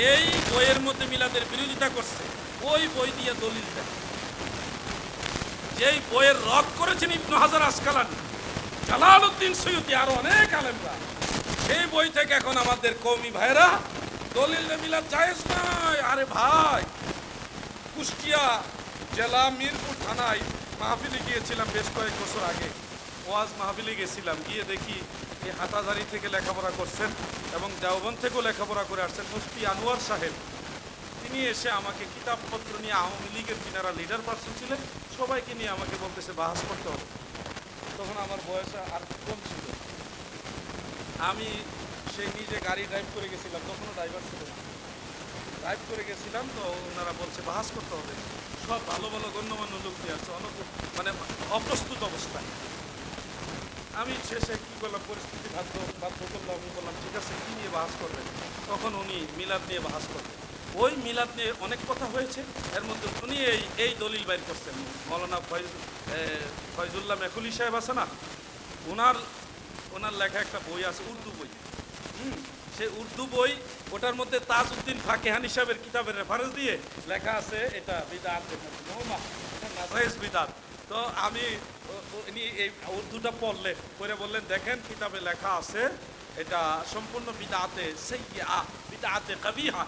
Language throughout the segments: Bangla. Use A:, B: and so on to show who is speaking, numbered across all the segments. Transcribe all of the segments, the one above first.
A: যেই বইয়ের মধ্যে মিলাদের বিরোধিতা করছে, ওই বই দিয়ে দলিল দেয়। যেই বইয়ের রক করেছেন ইবনু হাজার আসকালানি, জালালউদ্দিন সৈয়দি, আরও অনেক আলেমরা, সেই বই থেকে এখন আমাদের কৌমি ভাইরা দলিল মিলাদ জায়েজ নয়। আরে ভাই, কুষ্টিয়া জেলা মিরপুর থানায় মাহফিলে গিয়েছিলাম বেশ কয়েক বছর আগে। ওয়াজ মাহফিলে গেছিলাম, গিয়ে দেখি এই হাটাজারি থেকে লেখাপড়া করছেন এবং দেওবন থেকেও লেখাপড়া করে আসছেন মুফতি আনোয়ার সাহেব। তিনি এসে আমাকে কিতাবপত্র নিয়ে আওয়ামী লীগের যিনারা লিডার পার্সন ছিলেন, সবাইকে নিয়ে আমাকে বলতেছে, বাহাস করতে হবে। তখন আমার বয়স আর কম ছিল। আমি সে নিজে গাড়ি ড্রাইভ করে গেছিলাম, তখনও ড্রাইভার ছিল না। ড্রাইভ করে গেছিলাম তো ওনারা বলছে, বাহাস করতে হবে। সব ভালো ভালো গণ্যমান্য লোক দিয়ে আসছে, অনুপ মানে অপ্রস্তুত অবস্থায়। আমি শেষে কী করলাম, পরিস্থিতি বাধ্য বাধ্য করলাম, আমি বললাম, ঠিক আছে, কী নিয়ে বাহাস করবেন? তখন উনি মিলাদ নিয়ে বাহাস করবেন ওই মিলাদ নিয়ে অনেক কথা হয়েছে, এর মধ্যে উনি এই এই দলিল বাইর করছেন। মৌলানা ফয়জ ফয়জুল্লাহ মেখুলি সাহেব আছে না? ওনার ওনার লেখা একটা বই আছে, উর্দু বই। হুম, সে উর্দু বই, ওটার মধ্যে তাজউদ্দিন ফাকেহান হিসাবের কিতাবের রেফারেন্স দিয়ে লেখা আছে, এটা বিদাত বিদাত। তো আমি উনি এই উর্দুটা পড়লে পড়ে বললেন দেখেন কিতাবে লেখা আছে এটা সম্পূর্ণ বিদাতে সাইয়্যা বিদাতে কবিহা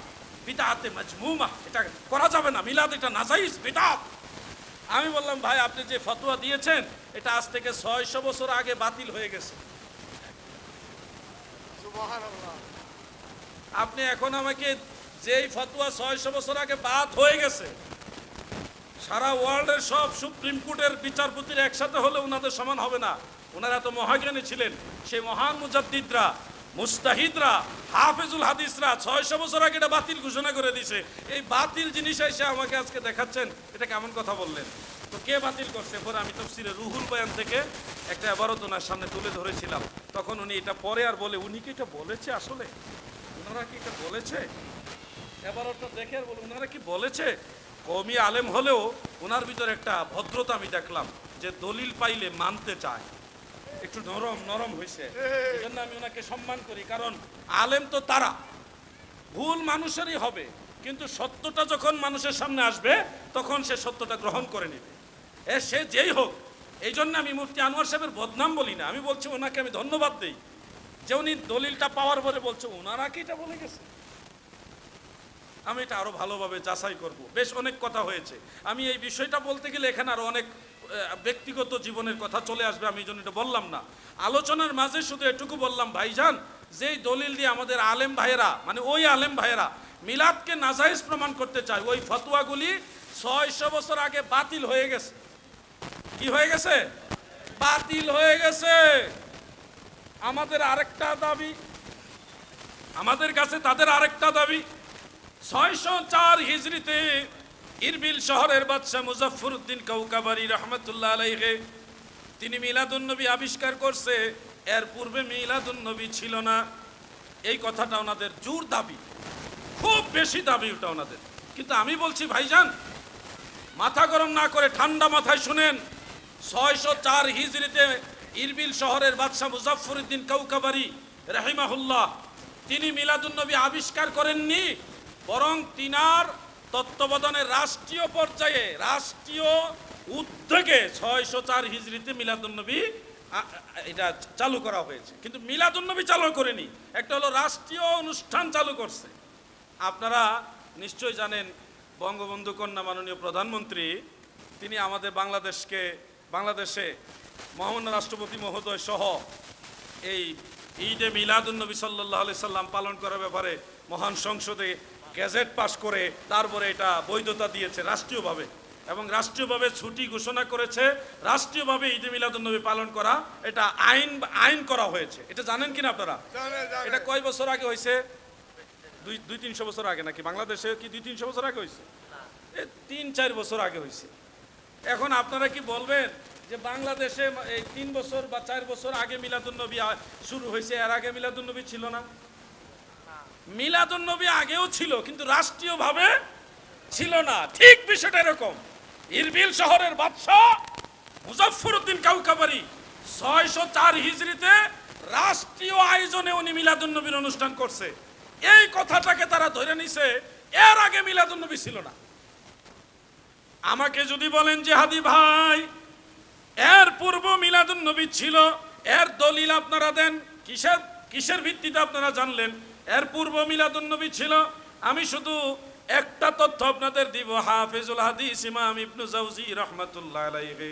A: বিদাতে মজমুমা এটা করা যাবে না মিলাদ এটা নাজাইজ বিদাত। আমি বললাম ভাই আপনি যে ফতোয়া দিয়েছেন এটা আজ থেকে ছয়শো বছর আগে বাতিল হয়ে গেছে। আপনি এখন আমাকে যেই ফতোয়া ছয়শো বছর আগে বাদ হয়ে গেছে সারা ওয়ার্ল্ডের সব সুপ্রিম কোর্টের বিচারপতির একসাথে হলে ওনাদের সমান হবে না। ওনারা তো মহাজ্ঞানী ছিলেন। সেই মহান মুজাদ্দিদরা, মুস্তাহিদরা, হাফেজুল হাদিসরা ছয়শো বছর আগে এটা বাতিল ঘোষণা করে দিছে এই বাতিল জিনিস এসে আমাকে আজকে দেখাচ্ছেন, এটা কেমন কথা বললেন? তো কে বাতিল করছে? পরে আমি তফসিরে রুহুল বয়ান থেকে একটা আবারত ওনার সামনে তুলে ধরেছিলাম। তখন উনি এটা পরে আর বলে, উনি কি এটা বলেছে আসলে? ওনারা কি এটা বলেছে? এবার ওটা দেখে আর বলে ওনারা কি বলেছে? কমি আলেম হলেও ওনার ভিতরে একটা ভদ্রতা আমি দেখলাম যে দলিল পাইলে মানতে চায়। একটু নরম নরম হয়েছে এই জন্য আমি ওনাকে সম্মান করি কারণ আলেম তো তারা। ভুল মানুষেরই হবে কিন্তু সত্যটা যখন মানুষের সামনে আসবে তখন সে সত্যটা গ্রহণ করে নেবে। এ সে যেই হোক এই জন্য আমি মুফতি আনোয়ার সাহেবের বদনাম বলি না। আমি বলছি ওনাকে আমি ধন্যবাদ দিই। যে উনি দলিলটা পাওয়ার পরে বলছে ওনারা কি এটা বলে গেছে? আমি এটা আরও ভালোভাবে যাচাই করব। বেশ অনেক কথা হয়েছে। আমি এই বিষয়টা বলতে গেলে এখানে আরও অনেক ব্যক্তিগত জীবনের কথা চলে আসবে, আমি এই জন্য এটা বললাম না। আলোচনার মাঝে শুধু এটুকু বললাম, ভাইজান, যেই দলিল দিয়ে আমাদের আলেম ভাইয়েরা মানে ওই আলেম ভাইয়েরা মিলাদকে নাজাইজ প্রমাণ করতে চায়, ওই ফতোয়াগুলি ছয়শো বছর আগে বাতিল হয়ে গেছে। কি হয়ে গেছে? বাতিল হয়ে গেছে। আমাদের আরেকটা দাবি, আমাদের কাছে তাদের আরেকটা দাবি। ছয়শো চার হিজড়িতে ইরবিল শহরের বাদশাহ মুজাফর উদ্দিন কৌকাবারি রহমতুল্লাহ আলাইহে, তিনি মিলাদুন্নবী আবিষ্কার করছে। এর পূর্বে মিলাদুন্নবী ছিল না। এই কথাটা ওনাদের জোর দাবি, খুব বেশি দাবি ওটা ওনাদের। কিন্তু আমি বলছি, ভাইজান, মাথা গরম না করে ঠান্ডা মাথায় শুনেন, ছয়শো চার হিজড়িতে ইরবিল শহরের বাদশাহ মুজাফরউদ্দিন কৌকাবারি রাহিমাহুল্লাহ, তিনি মিলাদুন্নবী আবিষ্কার করেননি। বরং তিনার তত্ত্বাবধানে রাষ্ট্রীয় পর্যায়ে, রাষ্ট্রীয় উদ্যোগে ছয়শো চার হিজড়িতে মিলাদুন্নবী এটা চালু করা হয়েছে। কিন্তু মিলাদুন্নবী চালু করেনি, একটা হলো রাষ্ট্রীয় অনুষ্ঠান চালু করছে। আপনারা নিশ্চয় জানেন, বঙ্গবন্ধু কন্যা মাননীয় প্রধানমন্ত্রী, তিনি আমাদের বাংলাদেশকে, বাংলাদেশে মহামান্য রাষ্ট্রপতি মহোদয় সহ এই ঈদে মিলাদুন্নবী সাল্লাহ আলি সাল্লাম পালন করার ব্যাপারে মহান সংসদে গ্যাজেট পাশ করে তারপরে এটা বৈধতা দিয়েছে রাষ্ট্রীয়ভাবে। এবং রাষ্ট্রীয়ভাবে ছুটি ঘোষণা করেছে রাষ্ট্রীয়ভাবে ঈদে মিলাদুন্নবী পালন করা এটা আইন আইন করা হয়েছে। এটা জানেন কিনা আপনারা? এটা কয় বছর আগে হয়েছে? দুই দুই তিনশো বছর আগে নাকি? বাংলাদেশে কি দুই তিনশো বছর আগে হয়েছে? এ তিন চার বছর আগে হয়েছে। এখন আপনারা কি বলবেন যে বাংলাদেশে এই তিন বছর বা চার বছর আগে মিলাদুন্নবী শুরু হয়েছে এর আগে মিলাদুন্নবী ছিল না? মিলাদুন্নবী আগেও ছিল, কিন্তু রাষ্ট্রীয়ভাবে ছিল না। ঠিক বিষয়টা এরকম। ইরবিল শহরের বাদশাহ মুজফরউদ্দিন কাউকাবারি ছয়শো চার হিজড়িতে রাষ্ট্রীয় আয়োজনে উনি মিলাদুন্নবীর অনুষ্ঠান করছে। এই কথাটাকে তারা ধরে নিছে, এর আগে মিলাদুন্নবী ছিল না। আমাকে যদি বলেন যে হাদি ভাই, এর পূর্ব মিলাদুন্নবী ছিল, এর দলিল আপনারা দেন? কিসের কিসের ভিত্তিতে আপনারা জানলেন? এর পূর্ব মিলাদুন্নবী ছিল। আমি শুধু একটা তথ্য আপনাদের দিব। হাফিজুল হাদিস ইমাম ইবনু জাউজি রহমাতুল্লাহ আলাইহি।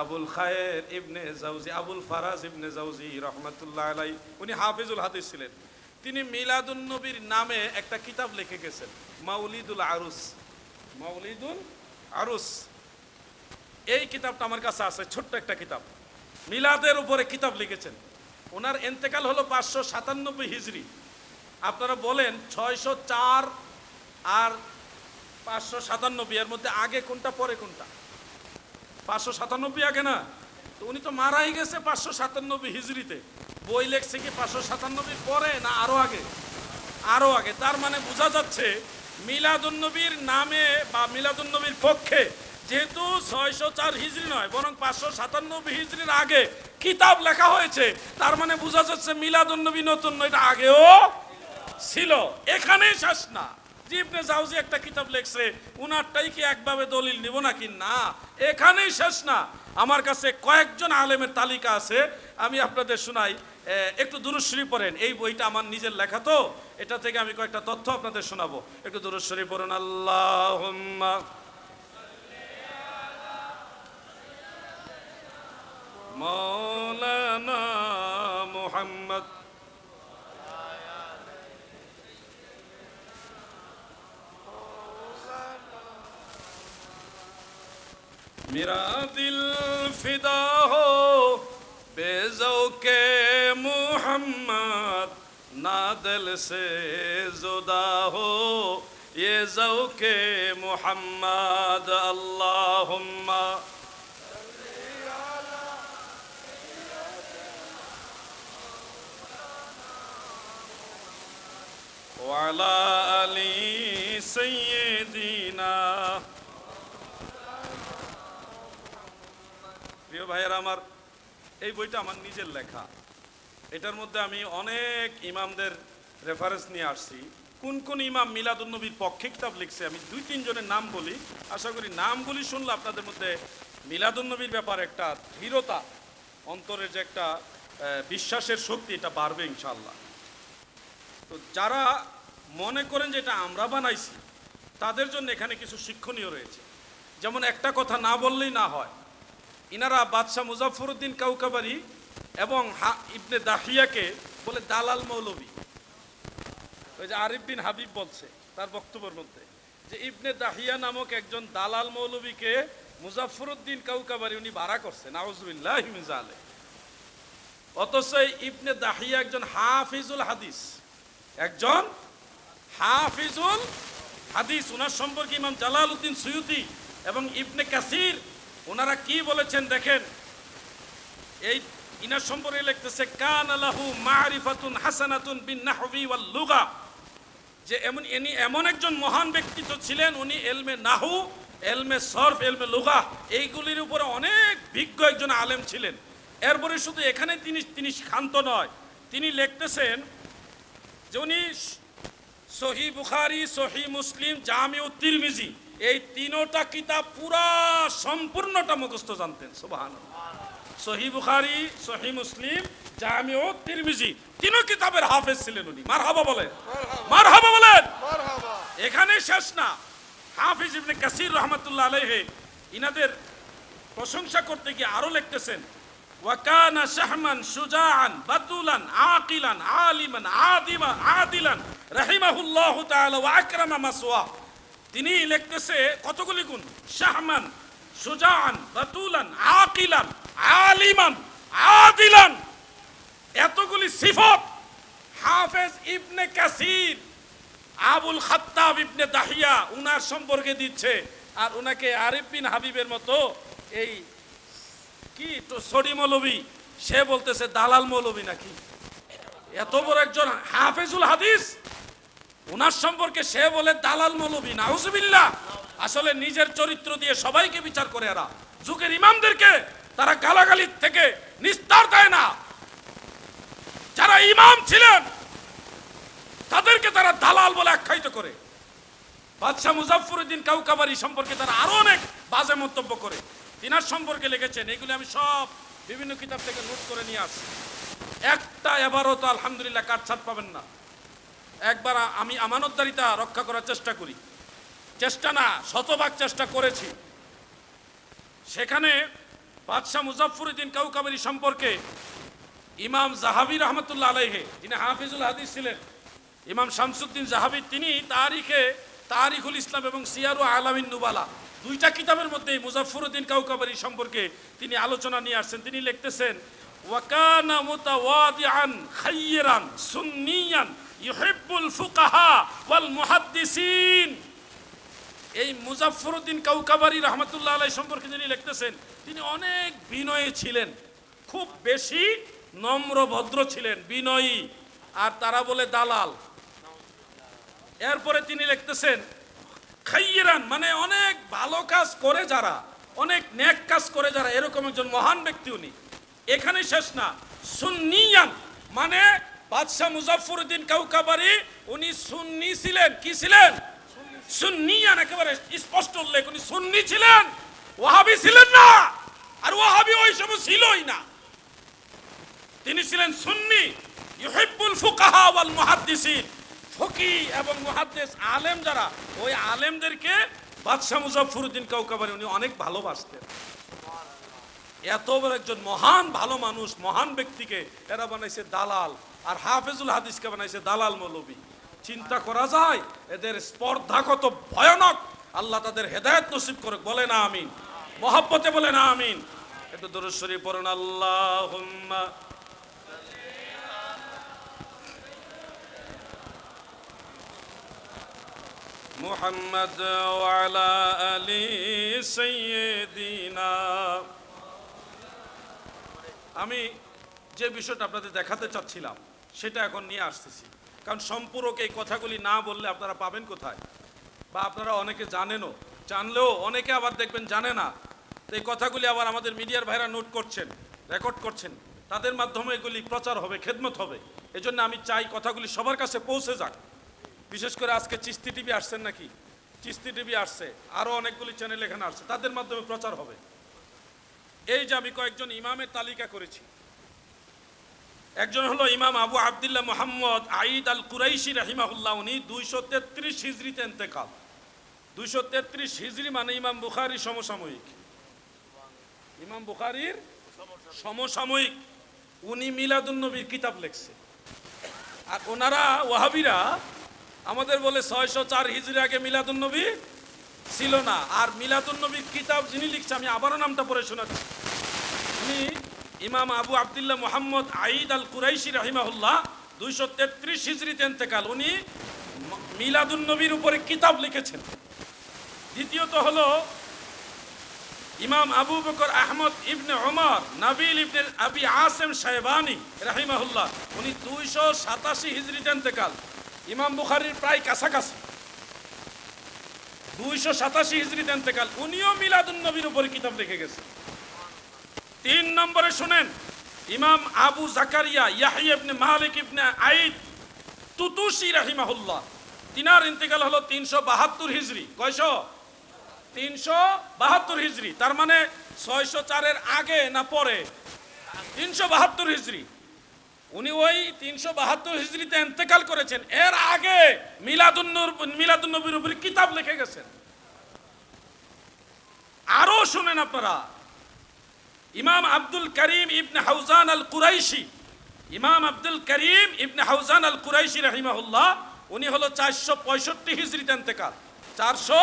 A: আবুল খায়ের ইবনে জাউজি, আবুল ফারাজ ইবনে জাউজি রহমাতুল্লাহ আলাই উনি হাফিজুল হাদিস ছিলেন। তিনি মিলাদুন নবীর নামে একটা কিতাব লিখে গেছেন, মাউলিদুল আরুস। মাউলিদুল আরুস। এই কিতাবটা আমার কাছে আছে, ছোট্ট একটা কিতাব। মিলাদের উপরে কিতাব লিখেছেন। ওনার এন্তেকাল হলো পাঁচশো সাতানব্বই হিজড়ি। আপনারা বলেন ছয়শো চার আর পাঁচশো সাতানব্বই, এর মধ্যে আগে কোনটা, পরে কোনটা? পাঁচশো সাতানব্বই আগে না? তো উনি তো মারাই গেছে পাঁচশো সাতানব্বই হিজড়িতে। বই লেখছে কি পাঁচশো সাতানব্বই পরে না আরও আগে? আরও আগে। তার মানে বোঝা যাচ্ছে মিলাদুন্নবীর নামে বা মিলাদুন্নবীর পক্ষে যেহেতু ছয়শো চার হিজড়ি নয়, বরং পাঁচশো সাতানব্বই হিজড়ির আগে কিতাব লেখা হয়েছে। তার মানে বোঝা যাচ্ছে মিলাদুন্নবী নতুন, এটা আগেও ছিল। এখানেই শেষ না। যে জাউজি একটা কিতাব লিখছে, উনারটাই কি একভাবে দলিল নিব নাকি? না, এখানেই শেষ না। আমার কাছে কয়েকজন আলেমের তালিকা আছে, আমি আপনাদের শোনাই। একটু দুরুশ্বরী পড়েন। এই বইটা আমার নিজের লেখা তো, এটা থেকে আমি কয়েকটা তথ্য আপনাদের শোনাবো। একটু দুরুশ্বরী পড়ুন। আল্লাহ مولانا محمد. میرا دل فدا ہو بے ذوق محمد. نادل سے زدا ہو یہ ذوق محمد. اللہم وعلى آل سيدنا প্রিয় ভাইয়ের আমার এই বইটা আমার নিজের লেখা এটার মধ্যে আমি অনেক ইমামদের রেফারেন্স নিয়ে আসছি কোন কোন ইমাম মিলাদুন্নবীর পক্ষে কিতাব লিখছে আমি দুই তিনজনের নাম বলি আশা করি নামগুলি শুনলে আপনাদের মধ্যে মিলাদুন্নবীর ব্যাপারে একটা দৃঢ়তা অন্তরের যে একটা আহ, বিশ্বাসের শক্তি এটা বাড়বে ইনশাল্লাহ তো যারা মনে করেন যে এটা আমরা বানাইছি, তাদের জন্য এখানে কিছু শিক্ষণীয় রয়েছে। যেমন একটা কথা না বললেই না হয়। ইনারা বাদশাহ মুজাফরউদ্দিন কাউকাবারি এবং হা- ইবনে দাহিয়াকে বলে দালাল মৌলবী। ওই যে আরিফ বিন হাবিব বলছে তার বক্তব্যের মধ্যে যে ইবনে দাহিয়া নামক একজন দালাল মৌলবীকে মুজাফরউদ্দিন কাউকাবারি উনি ভাড়া করছে নাউজুবিল্লাহ মিজালে অথচ ইবনে দাহিয়া একজন হাফিজুল হাদিস, একজন হাফিজুল হাদিস ওনার সম্পর্কে ইমাম জালাল উদ্দিন সুয়ুতি এবং ইবনে কাসির ওনারা কি বলেছেন দেখেন? এই ইনার সম্পর্কে লিখতেছে, কান আলাহু মারিফাতুন হাসানাতুন বিন নাহবি ওয়াল লুগা যে এমন, ইনি এমন একজন মহান ব্যক্তিত্ব ছিলেন, উনি এলমে নাহু, এলমে সরফ, এলমে লুগা, এইগুলির উপরে অনেক বিজ্ঞ একজন আলেম ছিলেন। এরপরে শুধু এখানে তিনি তিনি শান্ত নয়, তিনি লিখতেছেন যে উনি সহি বুখারি সহি মুসলিম জামিউ তিরমিজি এই তিনোটা কিতাব পুরা সম্পূর্ণটা মুখস্থ জানতেন সুবাহান সহি বুখারি সহি মুসলিম জামিউ তিরমিজি তিনো কিতাবের হাফেজ ছিলেন উনি। মার হাবা বলেন। মার হাবা বলেন। এখানে শেষ না। হাফিজ ইবনে কাসির রহমতুল্লাহ আলাইহি ইনাদের প্রশংসা করতে গিয়ে আরও লিখতেছেন ওয়াকানা শাহমান সুজাআন বাতুলান আকিলান আলিমান আদিমা আদিলান রাহিমাহুল্লাহ আকরামা মাসওয়া। তিনি লিখতেছে কতগুলি গুণ? শাহমান সুজান বাতুলান, আকিলান, আলিমান, আদিলান। এতগুলি সিফত হাফেজ ইবনে কাসির, আবুল খাত্তাব ইবনে দাহিয়া উনার সম্পর্কে দিচ্ছে। আর উনাকে আরিফ বিন হাবিবের মতো এই কি তো সরি মৌলবী, সে বলতেছে দালাল মৌলবী নাকি? এত বড় একজন হাফেজুল হাদিস? উনার সম্পর্কে সে বলে দালাল মৌলবী, নাউজুবিল্লাহ। আসলে নিজের চরিত্র দিয়ে সবাইকে বিচার করে এরা। যুগের ইমামদেরকে তারা গালাগালির থেকে নিস্তার দেয় না। যারা ইমাম ছিলেন, তাদেরকে তারা দালাল বলে আখ্যায়িত করে। বাদশাহ মুজাফফরউদ্দিন কাউকাবারি সম্পর্কে তারা আরও অনেক বাজে মন্তব্য করে। তিনার সম্পর্কে লিখেছেন, এগুলি আমি সব বিভিন্ন কিতাব থেকে নোট করে নিয়ে আসি একটা এবারও তো আলহামদুলিল্লাহ কাটছাট পাবেন না। একবার আমি আমানতদারিতা রক্ষা করার চেষ্টা করি। চেষ্টা না, শতভাগ চেষ্টা করেছি। সেখানে বাদশাহ মুজাফফরউদ্দিন কাউকাবারি সম্পর্কে ইমাম জাহাবি রহমতুল্লাহ আলাইহে, যিনি হাফিজুল হাদিস ছিলেন, ইমাম শামসুদ্দিন জাহাবি, তিনি তারিখে তারিখুল ইসলাম এবং সিয়ারু আলামিন নুবালা, দুইটা কিতাবের মধ্যে মুজাফফরউদ্দিন কাউকাবারি সম্পর্কে তিনি আলোচনা নিয়ে আসছেন। তিনি লিখতেছেন ওয়াকানা মুতাওয়াদিআন খায়রান সুন্নিয়ান ইউহিব্বুল ফুকাহা ওয়াল মুহাদ্দিসিন। এই মুজাফফরউদ্দিন কাউকাবারি রহমতুল্লাহ আলাই সম্পর্কে যিনি লিখতেছেন, তিনি অনেক বিনয়ী ছিলেন। খুব বেশি নম্র, ভদ্র ছিলেন, বিনয়ী। আর তারা বলে দালাল। এরপরে তিনি লিখতেছেন খাইয়েরান মানে অনেক ভালো কাজ করে যারা, অনেক নেক কাজ করে যারা, এরকম একজন মহান ব্যক্তি উনি। এখানে শেষ না। সুন্নিয়ান মানে বাদশাহ মুজাফফরউদ্দিন কাউকাবারি, উনি সুন্নি ছিলেন। কি ছিলেন? সুন্নিয়ান একেবারে স্পষ্ট উল্লেখ, উনি সুন্নি ছিলেন। ওয়াহাবি ছিলেন না। আর ওয়াহাবি ওই সময় ছিলই না। তিনি ছিলেন সুন্নি। ইউহিব্বুল ফুকাহা ওয়াল মুহাদ্দিসিন। ফকি এবং মুহাদ্দিস আলেম যারা, ওই আলেমদেরকে বাদশাহ মুজাফফরউদ্দিন কাউকাবারি উনি অনেক ভালোবাসতেন। এত বড় একজন মহান ভালো মানুষ, মহান ব্যক্তিকে এরা বানাইছে দালাল। আর হাফেজুল হাদিসকে বানাইছে দালাল মৌলবী চিন্তা করা যায় এদের স্পর্ধা কত ভয়ানক আল্লাহ তাদের হেদায়েত নসিব করে বলে না আমিন মহাব্বতে বলে না আমিন একটু দরশ্বরী পড়ুন আল্লাহ محمد وعلى آل سيدنا আমি যে বিষয়টা আপনাদের দেখাতে চাচ্ছিলাম সেটা এখন নিয়ে আসতেছি। কারণ সম্পূরক এই কথাগুলি না বললে আপনারা পাবেন কোথায়? বা আপনারা অনেকে জানেনও। জানলেও অনেকে আবার দেখবেন জানে না। তো এই কথাগুলি আবার আমাদের মিডিয়ার ভাইরা নোট করছেন, রেকর্ড করছেন। তাদের মাধ্যমে এগুলি প্রচার হবে, খেদমত হবে। এজন্য আমি চাই কথাগুলি সবার কাছে পৌঁছে যাক। বিশেষ করে আজকে চিস্তি টিভি আসছেন নাকি? চিস্তি টিভি আসছে। আরও অনেকগুলি চ্যানেল এখানে আসছে। তাদের মাধ্যমে প্রচার হবে। এই যে আমি কয়েকজন ইমামের তালিকা করেছি। একজন হলো ইমাম আবু আবদুল্লাহ মোহাম্মদ আইদ আল কুরাইশি রাহিমাহুল্লাহ, উনি দুইশো তেত্রিশ হিজড়িতে এন্তেকাল দুইশো তেত্রিশ হিজড়ি মানে ইমাম বুখারি সমসাময়িক। ইমাম বুখারির সমসাময়িক। উনি মিলাদুন্নবীর কিতাব লেখছে। আর ওনারা, ওয়াহাবিরা আমাদের বলে ছয়শো চার হিজড়ি আগে মিলাদুন্নবী ছিল না। আর মিলাদুন্নবীর কিতাব যিনি লিখছে, আমি আবারও নামটা পড়ে শোনাচ্ছি। উনি ইমাম আবু আবদুল্লাহ মোহাম্মদ আইদ আল কুরাইশি রাহিমাহুল্লাহ দুইশো তেত্রিশ হিজড়িতে এন্তেকাল উনি ম- মিলাদুন্নবীর উপরে কিতাব লিখেছেন। দ্বিতীয়ত হলো ইমাম আবু বকর আহমদ ইবনে ওমর নাবিল ইবনে আবি আসেম সাহেবানি রাহিমাহুল্লাহ উনি দুইশো সাতাশি হিজড়িতে এন্তেকাল ইমাম বুখারির প্রায় কাছাকাছি। দুইশো সাতাশি হিজড়িতে এন্তেকাল উনিও মিলাদুন নবীর উপরে কিতাব লিখে গেছে তিন নম্বরে শুনেন, ইমাম আবু জাকারিয়া ইয়াহিয়া ইবনে মালিক ইবনে আইদ তুতুসি রাহিমাহুল্লাহ। তিনার ইন্তেকাল হলো তিনশো বাহাত্তর হিজড়ি কয়শো? তিনশো বাহাত্তর হিজড়ি তার মানে ছয়শো চারের আগে না পরে? তিনশো বাহাত্তর হিজড়ি উনি ওই তিনশো বাহাত্তর হিজড়িতে এন্তেকাল করেছেন। এর আগে মিলাদুন্নর মিলাদুন্নবীর উপরে কিতাব লিখে গেছেন। আরও শুনেন আপনারা ইমাম আব্দুল করিম ইবনে হাউজান আল কুরাইশি, ইমাম আব্দুল করিম ইবনে হাউজান আল কুরাইশি রাহিমাহুল্লাহ, উনি হলো চারশো পঁয়ষট্টি হিজড়িতে এন্তেকাল চারশো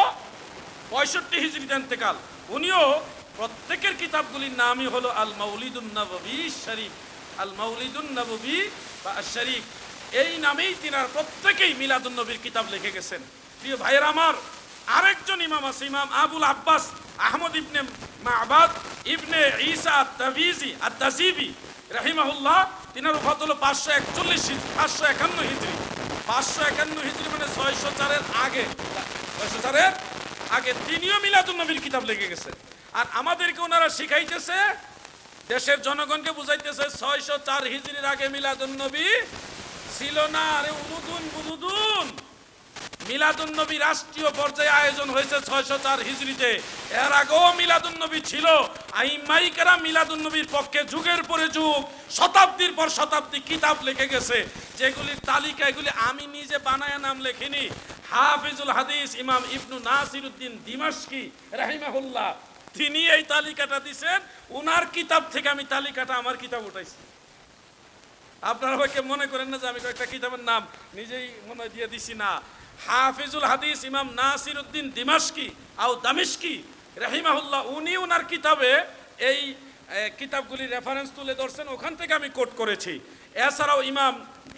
A: পঁয়ষট্টি হিজড়িতে এন্তেকাল উনিও প্রত্যেকের কিতাবগুলির নামই হলো আল মাউলিদুন শরীফ, আল মাউলিদুন নববী বা শরীফ। এই নামেই তিনার প্রত্যেকেই মিলাদুন নবীর কিতাব লিখে গেছেন। প্রিয় ভাইয়ের আমার, আরেকজন ইমাম আছে, ইমাম আবুল আব্বাস আহমদ ইবনে মাহবাদ ইবনে ঈসা তাবিজি আর তাজিবি রাহিমাহুল্লাহ, তিনার উফাত হলো পাঁচশো একচল্লিশ পাঁচশো একান্ন হিজড়ি পাঁচশো একান্ন হিজড়ি মানে ছয়শো চারের আগে। ছয়শো চারের আগে তিনিও মিলাদুন নবীর কিতাব লিখে গেছে। আর আমাদেরকে ওনারা শিখাইতেছে, দেশের জনগণকে বুঝাইতেছে ছয়শো চার হিজড়ির আগে মিলাদুন নবী ছিল না। আরে উলুদুন বুলুদুন মিলাদুন নবী রাষ্ট্রীয় পর্যায়ে আয়োজন হয়েছে ছয়শো চার হিজড়িতে। এর আগেও মিলাদুন্নবী ছিল। আইমাইকেরা মিলাদুন নবীর পক্ষে যুগের পরে যুগ, শতাব্দীর পর শতাব্দী কিতাব লিখে গেছে। যেগুলির তালিকা, এগুলি আমি নিজে বানায় নাম লেখিনি। হাফিজুল হাদিস ইমাম ইবনু নাসিরুদ্দিন দিমাশকি রাহিমাহুল্লাহ, তিনি এই তালিকাটা দিছেন। উনার কিতাব থেকে আমি তালিকাটা আমার কিতাব উঠাইছি। আপনারা হয়তো মনে করেন না যে আমি কয়েকটা কিতাবের নাম নিজেই মনে দিয়ে দিছি না। হাফিজুল হাদিস ইমাম নাসির উদ্দিন দিমাশকি আও দামিশকি রাহিমাহুল্লাহ, উনি উনার কিতাবে এই কিতাবগুলি রেফারেন্স তুলে ধরছেন, ওখান থেকে আমি কোট করেছি। এছাড়াও ইমাম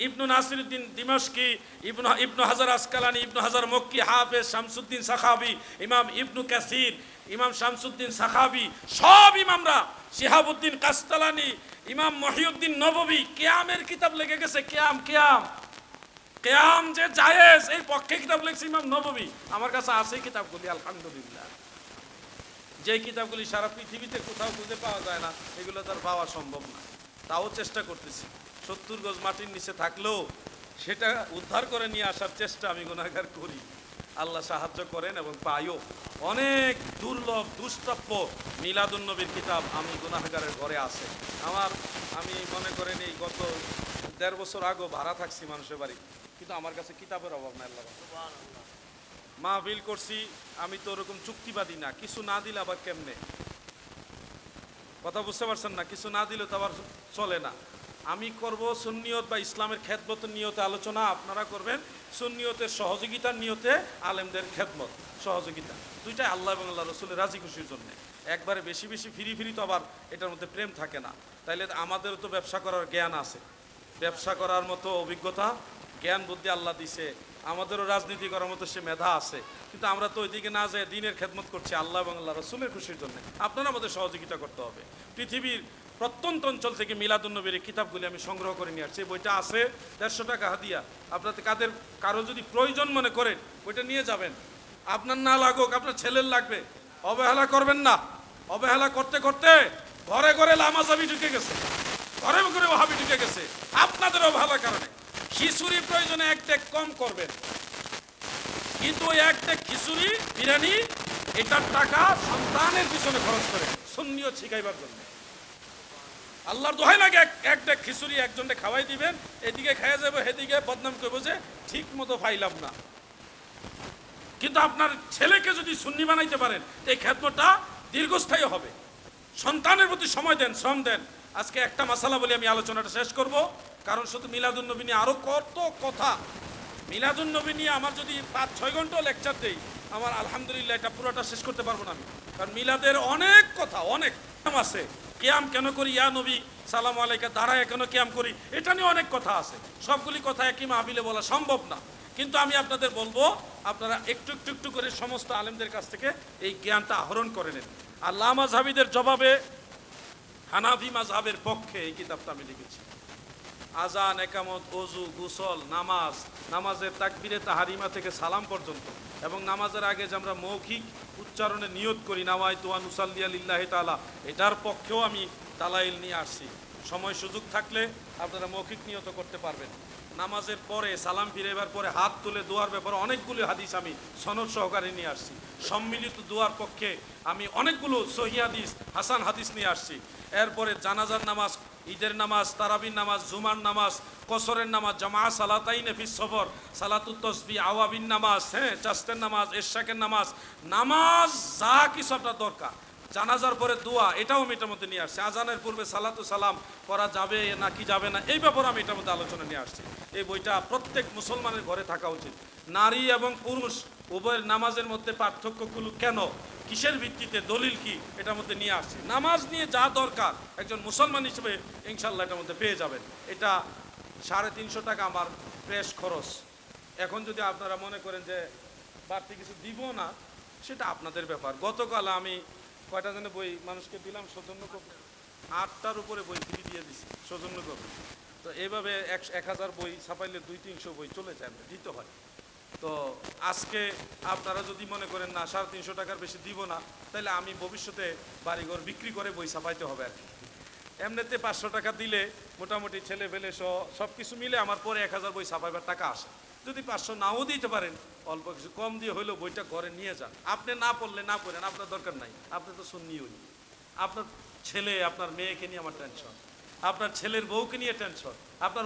A: ইবনু নাসিরুদ্দিন দিমাশকি, ইবনু ইবনু হাজার আসকালানি, ইবনু হাজার মক্কি, হাফেজ শামসুদ্দিন সাখাবি, ইমাম ইবনু কাসির, ইমাম শামসুদ্দিন সাখাবি, সব ইমামরা, শিহাবুদ্দিন কাস্তালানি, ইমাম মহিউদ্দিন নববী, কেয়ামের কিতাব লেগে গেছে, কেয়াম কেয়াম। কেয়াম যে জায়েজ, এই পক্ষে কিতাব লিখছে ইমাম নববী। আমার কাছে আছে কিতাবগুলি, আলহামদুলিল্লাহ। যে কিতাবগুলি সারা পৃথিবীতে কোথাও খুঁজে পাওয়া যায় না, এগুলো তার পাওয়া সম্ভব না। তাও চেষ্টা করতেছি। সত্তর গজ মাটির নিচে থাকলেও সেটা উদ্ধার করে নিয়ে আসার চেষ্টা আমি গুণাগার করি। আল্লাহ সাহায্য করেন এবং পাইও। অনেক দুর্লভ, দুষ্প্রাপ্য মিলাদুন্নবীর কিতাব আমি গুণাগারের ঘরে আছে। আমার, আমি মনে করেন এই গত দেড় বছর আগেও ভাড়া থাকছি মানুষের বাড়ি। কিন্তু আমার কাছে কিতাবের অভাব নাই আল্লাহ মা মাহফিল করছি আমি তো ওরকম চুক্তিবাদী না কিছু না দিলে আবার কেমনে? কথা বুঝতে পারছেন না কিছু না দিলে তো আবার চলে না। আমি করব সুন্নিয়ত বা ইসলামের খেদমত নিয়তে আলোচনা আপনারা করবেন সুন্নিয়তের সহযোগিতার নিয়তে আলেমদের খেদমত সহযোগিতা। দুইটাই আল্লাহ এবং আল্লাহ রসুলের রাজি খুশির জন্যে। একবারে বেশি বেশি ফিরি ফিরি তো আবার এটার মধ্যে প্রেম থাকে না। তাইলে আমাদেরও তো ব্যবসা করার জ্ঞান আছে। ব্যবসা করার মতো অভিজ্ঞতা জ্ঞান, বুদ্ধি আল্লাহ দিছে। আমাদেরও রাজনীতি করার মতো সে মেধা আছে। কিন্তু আমরা তো ওইদিকে না যাই দিনের খেদমত করছি আল্লাহ এবং আল্লাহ রসুলের খুশির জন্য। আপনারা আমাদের সহযোগিতা করতে হবে। পৃথিবীর প্রত্যন্ত অঞ্চল থেকে মিলাদুন্নবীর এই কিতাবগুলি আমি সংগ্রহ করে নিয়ে আসছি। বইটা আছে, দেড়শো টাকা হাদিয়া। আপনাদের কাদের, কারও যদি প্রয়োজন মনে করেন, বইটা নিয়ে যাবেন। আপনার না লাগুক, আপনার ছেলের লাগবে। অবহেলা করবেন না। অবহেলা করতে করতে ঘরে ঘরে লামাজাবি ঢুকে গেছে। ঘরে ঘরে হাবি ঢুকে গেছে। আপনাদের অবহেলার কারণে। খিচুড়ি প্রয়োজনে এক ডেক কম করবেন। কিন্তু ওই এক ডেক খিচুড়ি, বিরিয়ানি, এটার টাকা সন্তানের পিছনে খরচ করে সুন্নিও শিখাইবার জন্য। আল্লাহর দোহাই লাগে এক এক ডেক খিচুড়ি একজনকে খাওয়াই দিবেন, এদিকে খাইয়া যাব এদিকে বদনাম করব যে ঠিক মতো পাইলাম না। কিন্তু আপনার ছেলেকে যদি সুন্নি বানাইতে পারেন, এই খেদমতটা দীর্ঘস্থায়ী হবে। সন্তানের প্রতি সময় দেন, শ্রম দেন। আজকে একটা মশালা বলে আমি আলোচনাটা শেষ করব। কারণ শুধু মিলাদুন্নবী নিয়ে আরও কত কথা। মিলাদুন্নবী নিয়ে আমার যদি পাঁচ, ছয় ঘণ্টা লেকচার দেই, আমার আলহামদুলিল্লাহ এটা পুরোটা শেষ করতে পারব না আমি। কারণ মিলাদের অনেক কথা, অনেক আছে। কেয়াম কেন করি? ইয়া নবী, সালাম আলাইকা, দাঁড়ায় কেন কেয়াম করি? এটা নিয়ে অনেক কথা আছে। সবগুলি কথা একই মাহবিলে বলা সম্ভব না। কিন্তু আমি আপনাদের বলব, আপনারা একটু একটু একটু করে সমস্ত আলেমদের কাছ থেকে এই জ্ঞানটা আহরণ করে নেন। আর লামা হাবিদের জবাবে হানাফি মাজহাবের পক্ষে এই কিতাবটা আমি লিখেছি। আজান, একামত অজু গুসল, নামাজ, নামাজের তাকবিরে তাহারিমা থেকে সালাম পর্যন্ত এবং নামাজের আগে যে আমরা মৌখিক উচ্চারণে নিয়ত করি নাওয়াই তোয়ান উসাল্লিয়া লিল্লাহি তালা এটার পক্ষেও আমি দালাইল নিয়ে আসছি। সময় সুযোগ থাকলে আপনারা মৌখিক নিয়ত করতে পারবেন। নামাজের পরে, সালাম ফিরেবার পরে হাত তুলে দোয়ার ব্যাপারে অনেকগুলো হাদিস আমি সনদ সহকারে নিয়ে আসছি। সম্মিলিত দোয়ার পক্ষে আমি অনেকগুলো সহি হাদিস, হাসান হাদিস নিয়ে আসছি। এরপরে জানাজার নামাজ, ঈদের নামাজ, তারাবির নামাজ, জুমার নামাজ, কসরের নামাজ জামা সালাতাই নেফিস সফর, সালাতুত তসবি, আওয়াবিন নামাজ হ্যাঁ চাস্তের নামাজ, এরশাকের নামাজ নামাজ যা কিছু আপনার দরকার। জানাজার পরে দোয়া, এটাও আমি এটার মধ্যে নিয়ে আসছি। আজানের পূর্বে সালাতু সালাম করা যাবে না কি যাবে না, এই ব্যাপারে আমি এটার মধ্যে আলোচনা নিয়ে আসছি। এই বইটা প্রত্যেক মুসলমানের ঘরে থাকা উচিত। নারী এবং পুরুষ উভয়ের নামাজের মধ্যে পার্থক্যগুলো কেন? কিসের ভিত্তিতে? দলিল কি? এটার মধ্যে নিয়ে আসছে। নামাজ নিয়ে যা দরকার একজন মুসলমান হিসেবে ইনশাল্লাহ এটার মধ্যে পেয়ে যাবেন। এটা সাড়ে তিনশো টাকা আমার প্রেস খরচ। এখন যদি আপনারা মনে করেন যে বাড়তি কিছু দিব না, সেটা আপনাদের ব্যাপার। গতকাল আমি কয়টা জনে বই মানুষকে দিলাম? সৌজন্য কপি। আটটার উপরে বই ফ্রি দিয়ে দিছি, সৌজন্য কপি। তো এইভাবে এক এক হাজার বই ছাপাইলে দুই তিনশো বই চলে যায়, দিতে হয়। তো আজকে আপনারা যদি মনে করেন না, সাড়ে তিনশো টাকার বেশি দিব না, তাহলে আমি ভবিষ্যতে বাড়িঘর বিক্রি করে বই ছাপাইতে হবে আর কি। এমনিতে পাঁচশো টাকা দিলে মোটামুটি ছেলে ফেলে সহ সব কিছু মিলে আমার পরে এক হাজার বই ছাপাইবার টাকা আসে। যদি পাঁচশো নাও দিতে পারেন, অল্প কিছু কম দিয়ে হলেও বইটা ঘরে নিয়ে যান। আপনি না পড়লে না পড়েন, আপনার দরকার নাই। আপনি তো শুননি শুননিও আপনার ছেলে, আপনার মেয়েকে নিয়ে আমার টেনশন আপনার ছেলের বউকে নিয়ে টেনশন আপনার